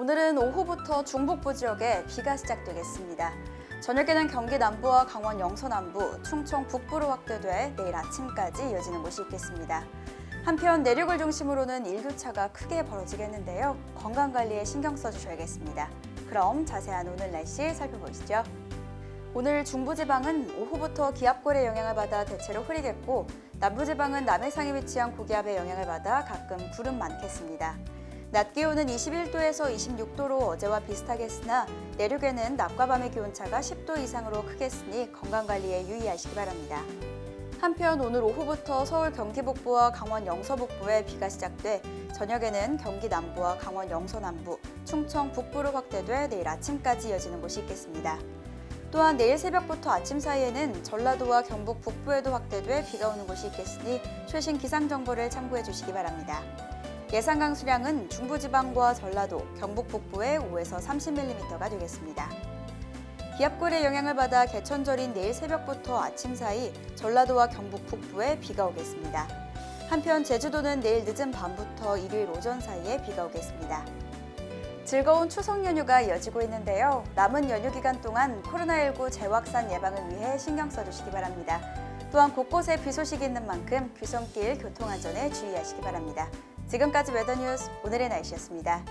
오늘은 오후부터 중북부 지역에 비가 시작되겠습니다. 저녁에는 경기 남부와 강원 영서 남부, 충청 북부로 확대돼 내일 아침까지 이어지는 곳이 있겠습니다. 한편 내륙을 중심으로는 일교차가 크게 벌어지겠는데요. 건강 관리에 신경 써주셔야겠습니다. 그럼 자세한 오늘 날씨 살펴보시죠. 오늘 중부지방은 오후부터 기압골의 영향을 받아 대체로 흐리겠고 남부지방은 남해상에 위치한 고기압의 영향을 받아 가끔 구름 많겠습니다. 낮 기온은 21도에서 26도로 어제와 비슷하겠으나 내륙에는 낮과 밤의 기온차가 10도 이상으로 크겠으니 건강관리에 유의하시기 바랍니다. 한편 오늘 오후부터 서울 경기 북부와 강원 영서 북부에 비가 시작돼 저녁에는 경기 남부와 강원 영서 남부, 충청 북부로 확대돼 내일 아침까지 이어지는 곳이 있겠습니다. 또한 내일 새벽부터 아침 사이에는 전라도와 경북 북부에도 확대돼 비가 오는 곳이 있겠으니 최신 기상 정보를 참고해 주시기 바랍니다. 예상 강수량은 중부지방과 전라도, 경북 북부에 5에서 30mm가 되겠습니다. 기압골의 영향을 받아 개천절인 내일 새벽부터 아침 사이 전라도와 경북 북부에 비가 오겠습니다. 한편 제주도는 내일 늦은 밤부터 일요일 오전 사이에 비가 오겠습니다. 즐거운 추석 연휴가 이어지고 있는데요. 남은 연휴 기간 동안 코로나19 재확산 예방을 위해 신경 써주시기 바랍니다. 또한 곳곳에 비 소식이 있는 만큼 귀성길 교통안전에 주의하시기 바랍니다. 지금까지 웨더뉴스 오늘의 날씨였습니다.